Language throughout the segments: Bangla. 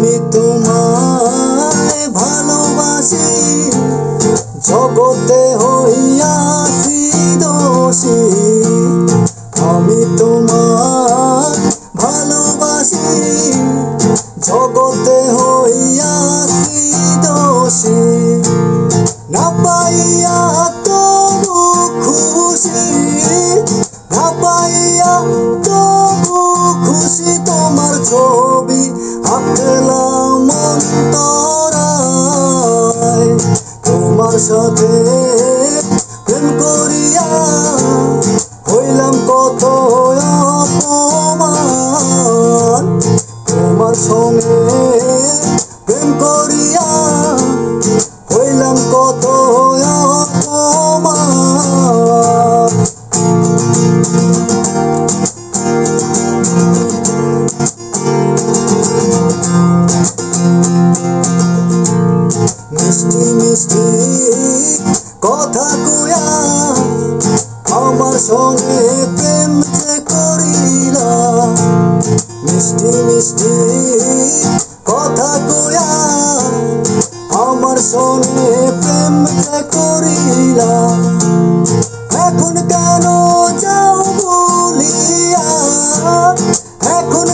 আমি তোমায় ভালোবাসি। জগতে হইয়াছি দোষী আমি তোমায় ভালোবাসি। জগতে হইয়াছি দোষী না পাইয়া তবু খুশি না পাইয়া সাথে প্রেম করিয়া হইলাম কত অপমান। তোমার সঙ্গে প্রেম করিয়া হইলাম কত অপমান। মিষ্টি কথা কয়া আমার সঙ্গে প্রেম যে করিলা। মিষ্টি মিষ্টি কথা কয়া আমার সঙ্গে প্রেম যে করিলা। এখন কেন যাও বলিয়া? এখন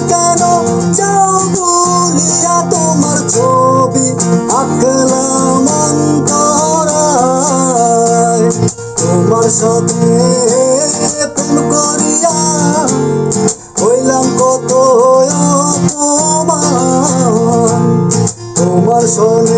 সদে প্রেম করিয়া হইলাম কত তোমার তোমার সনে